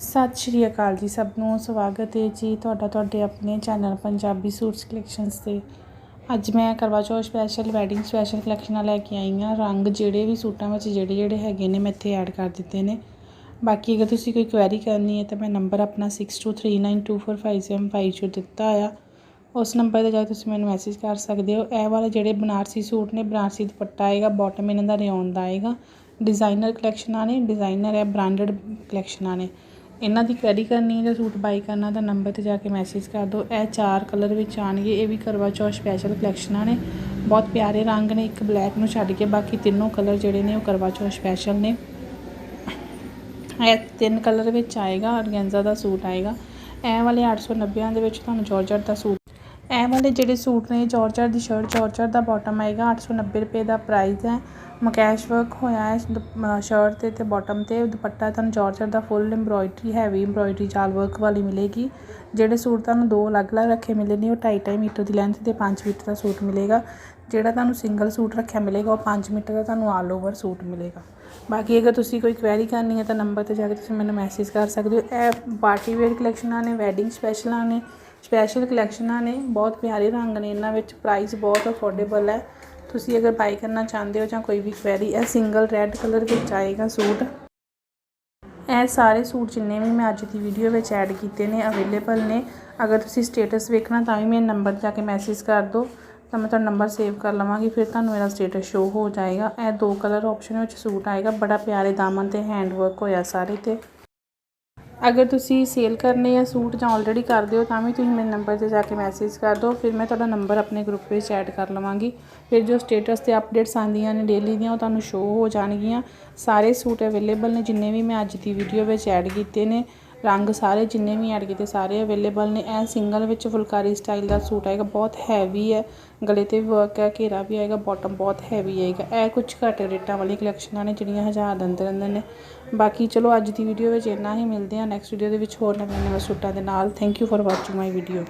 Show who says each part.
Speaker 1: ਸਤਿ ਸ਼੍ਰੀ ਅਕਾਲ ਜੀ ਸਭ ਨੂੰ, ਸਵਾਗਤ ਹੈ ਜੀ ਤੁਹਾਡਾ, ਤੁਹਾਡੇ ਆਪਣੇ ਚੈਨਲ ਪੰਜਾਬੀ ਸੂਟਸ ਕਲੈਕਸ਼ਨਸ ਤੇ। ਅੱਜ ਮੈਂ Karva Chauth special wedding special ਕਲੈਕਸ਼ਨਾਂ ਲੈ ਕੇ ਆਈ ਹਾਂ। ਰੰਗ ਜਿਹੜੇ ਵੀ ਸੂਟਾਂ ਵਿੱਚ ਜਿਹੜੇ ਜਿਹੜੇ ਹੈਗੇ ਨੇ, ਮੈਂ ਇੱਥੇ ਐਡ ਕਰ ਦਿੱਤੇ ਨੇ। ਬਾਕੀ ਅਗਰ ਤੁਸੀਂ ਕੋਈ ਕੁਐਰੀ ਕਰਨੀ ਹੈ ਤਾਂ ਮੈਂ ਨੰਬਰ ਆਪਣਾ 6239245752 'ਚ ਦਿੱਤਾ ਆ। ਉਸ ਨੰਬਰ ਤੇ ਜਾ ਕੇ ਤੁਸੀਂ ਮੈਨੂੰ ਮੈਸੇਜ ਕਰ ਸਕਦੇ ਹੋ। ਇਹ ਵਾਲੇ ਜਿਹੜੇ ਬਨਾਰਸੀ ਸੂਟ ਨੇ, ਬਨਾਰਸੀ ਦੁਪੱਟਾ ਆਏਗਾ ਬਾਟਮ ਇਹਨਾਂ ਦਾ ਰਿਓਨ ਦਾ ਆਏਗਾ। ਡਿਜ਼ਾਈਨਰ ਕਲੈਕਸ਼ਨਾਂ ਨੇ ਡਿਜ਼ਾਈਨਰ ਹੈ ਬ੍ਰਾਂਡਡ ਕਲੈਕਸ਼ਨਾਂ ਨੇ। ਇਹਨਾਂ ਦੀ ਕੈਰੀ ਕਰਨੀ ਹੈ ਜਾਂ ਸੂਟ ਬਾਈ ਕਰਨਾ, ਤਾਂ ਨੰਬਰ ਤੇ ਜਾ ਕੇ ਮੈਸੇਜ ਕਰ ਦਿਓ। ਇਹ ਚਾਰ ਕਲਰ ਵਿੱਚ ਆਣਗੇ ਇਹ ਵੀ ਕਰਵਾ ਚੌਥ ਸਪੈਸ਼ਲ ਕਲੈਕਸ਼ਨਾਂ ਨੇ। ਬਹੁਤ ਪਿਆਰੇ ਰੰਗ ਨੇ। ਇੱਕ ਬਲੈਕ ਨੂੰ ਛੱਡ ਕੇ ਬਾਕੀ ਤਿੰਨੋਂ ਕਲਰ ਜਿਹੜੇ ਨੇ ਉਹ ਕਰਵਾ ਚੌਥ ਸਪੈਸ਼ਲ ਨੇ। ਇਹ ਤਿੰਨ ਕਲਰ ਵਿੱਚ ਆਏਗਾ। ਔਰਗੈਂਜ਼ਾ ਦਾ ਸੂਟ ਆਏਗਾ। ਇਹ ਵਾਲੇ 890 ਦੇ ਵਿੱਚ ਤੁਹਾਨੂੰ ਜਾਰਜਟ ਦਾ ਸੂਟ ਇਹ ਵਾਲੇ ਜਿਹੜੇ ਸੂਟ ਨੇ ਜਾਰਜਟ ਦੀ ਸ਼ਰਟ ਜਾਰਜਟ ਦਾ ਬਾਟਮ ਆਏਗਾ 890 ਰੁਪਏ ਦਾ ਪ੍ਰਾਈਸ ਹੈ। ਮਕੈਸ਼ ਵਰਕ ਹੋਇਆ ਹੈ ਸ਼ਰਟ ਤੇ ਤੇ ਬਾਟਮ ਤੇ। ਦੁਪੱਟਾ ਤੁਹਾਨੂੰ ਜੋਰਜਰ ਦਾ ਫੁੱਲ ਐਮਬ੍ਰੋਇਡਰੀ ਹੈਵੀ ਐਮਬ੍ਰੋਇਡਰੀ ਜਾਲ ਵਰਕ ਵਾਲੀ ਮਿਲੇਗੀ। ਜਿਹੜੇ ਸੂਟ ਤੁਹਾਨੂੰ ਦੋ ਅਲੱਗ-ਅਲੱਗ ਰੱਖੇ ਮਿਲੇ ਨੇ ਉਹ 2.5 ਮੀਟਰ ਦੀ ਲੈਂਥ ਤੇ 5 ਮੀਟਰ ਦਾ ਸੂਟ ਮਿਲੇਗਾ। ਜਿਹੜਾ ਤੁਹਾਨੂੰ ਸਿੰਗਲ ਸੂਟ ਰੱਖਿਆ ਮਿਲੇਗਾ, ਉਹ 5 ਮੀਟਰ ਦਾ ਤੁਹਾਨੂੰ ਆਲ ਓਵਰ ਸੂਟ ਮਿਲੇਗਾ। ਬਾਕੀ ਅਗਰ ਤੁਸੀਂ ਕੋਈ ਕੁਐਰੀ ਕਰਨੀ ਹੈ ਤਾਂ ਨੰਬਰ ਤੇ ਜਾ ਕੇ ਤੁਸੀਂ ਮੈਨੂੰ ਮੈਸੇਜ ਕਰ ਸਕਦੇ ਹੋ। ਇਹ ਪਾਰਟੀ ਵੇਅਰ ਕਲੈਕਸ਼ਨਾਂ ਨੇ ਵੈਡਿੰਗ ਸਪੈਸ਼ਲਾਂ ਨੇ ਸਪੈਸ਼ਲ ਕਲੈਕਸ਼ਨਾਂ ਨੇ, ਬਹੁਤ ਪਿਆਰੇ ਰੰਗ ਨੇ ਇਹਨਾਂ ਵਿੱਚ ਪ੍ਰਾਈਸ ਬਹੁਤ ਅਫੋਰਡੇਬਲ ਹੈ। ਤੁਸੀਂ ਅਗਰ ਬਾਈ ਕਰਨਾ ਚਾਹੁੰਦੇ ਹੋ ਜਾਂ ਕੋਈ ਵੀ ਕੁਐਰੀ ਇਹ ਸਿੰਗਲ ਰੈੱਡ ਕਲਰ ਵਿੱਚ ਆਏਗਾ ਸੂਟ। ਇਹ ਸਾਰੇ ਸੂਟ ਜਿੰਨੇ ਵੀ ਮੈਂ ਅੱਜ ਦੀ ਵੀਡੀਓ ਵਿੱਚ ਐਡ ਕੀਤੇ ਨੇ ਅਵੇਲੇਬਲ ਨੇ। ਅਗਰ ਤੁਸੀਂ ਸਟੇਟਸ ਵੇਖਣਾ ਤਾਂ ਵੀ ਮੇਰੇ ਨੰਬਰ ਜਾ ਕੇ ਮੈਸੇਜ ਕਰ ਦਿਓ। ਤਾਂ ਮੈਂ ਤੁਹਾਡਾ ਨੰਬਰ ਸੇਵ ਕਰ ਲਵਾਂਗੀ, ਫਿਰ ਤੁਹਾਨੂੰ ਮੇਰਾ ਸਟੇਟਸ ਸ਼ੋ ਹੋ ਜਾਏਗਾ। ਇਹ ਦੋ ਕਲਰ ਆਪਸ਼ਨ ਵਿੱਚ ਸੂਟ ਆਏਗਾ, ਬੜਾ ਪਿਆਰੇ ਦਾਮਨ ਤੇ ਹੈਂਡ ਵਰਕ ਹੋਇਆ ਸਾਰੇ ਤੇ। ਅਗਰ ਤੁਸੀਂ ਸੇਲ ਕਰਨੇ ਆ ਸੂਟ ਜਾਂ ਆਲਰੇਡੀ ਕਰਦੇ ਹੋ, ਤਾਂ ਵੀ ਤੁਸੀਂ ਮੇਰੇ ਨੰਬਰ ਤੇ ਜਾ ਕੇ ਮੈਸੇਜ ਕਰ ਦਿਓ, ਫਿਰ ਮੈਂ ਤੁਹਾਡਾ ਨੰਬਰ ਆਪਣੇ ਗਰੁੱਪ ਵਿੱਚ ਐਡ ਕਰ ਲਵਾਂਗੀ। ਫਿਰ ਜੋ ਸਟੇਟਸ ਤੇ ਅਪਡੇਟਸ ਆਉਂਦੀਆਂ ਨੇ ਡੇਲੀ ਦੀਆਂ, ਉਹ ਤੁਹਾਨੂੰ ਸ਼ੋ ਹੋ ਜਾਣਗੀਆਂ। ਸਾਰੇ ਸੂਟ ਅਵੇਲੇਬਲ ਨੇ, ਜਿੰਨੇ ਵੀ ਮੈਂ ਅੱਜ ਦੀ ਵੀਡੀਓ ਵਿੱਚ ਐਡ ਕੀਤੇ ਨੇ। ਰੰਗ ਸਾਰੇ ਜਿੰਨੇ ਵੀ ਐਡ ਕੀਤੇ ਸਾਰੇ ਅਵੇਲੇਬਲ ਨੇ। ਇਹ ਸਿੰਗਲ ਵਿੱਚ ਫੁਲਕਾਰੀ ਸਟਾਈਲ ਦਾ ਸੂਟ ਆਏਗਾ, ਬਹੁਤ ਹੈਵੀ ਹੈ। ਗਲੇ ਤੇ ਵੀ ਵਰਕ ਹੈ, ਘੇਰਾ ਵੀ ਆਏਗਾ ਬਾਟਮ ਬਹੁਤ ਹੈਵੀ ਆਏਗਾ। ਇਹ ਕੁਝ ਘੱਟ ਰੇਟਾਂ ਵਾਲੀ ਕਲੈਕਸ਼ਨਾਂ ਨੇ ਜਿਹੜੀਆਂ ਹਜ਼ਾਰ ਦੇ ਅੰਦਰ ਅੰਦਰ ਨੇ। ਬਾਕੀ ਚਲੋ ਅੱਜ ਦੀ ਵੀਡੀਓ ਵਿੱਚ ਇੰਨਾ ਹੀ, ਮਿਲਦੇ ਹਾਂ ਨੈਕਸਟ ਵੀਡੀਓ ਦੇ ਵਿੱਚ ਹੋਰ ਨਵੇਂ ਨਵੇਂ ਸੂਟਾਂ ਦੇ ਨਾਲ। Thank you for watching my video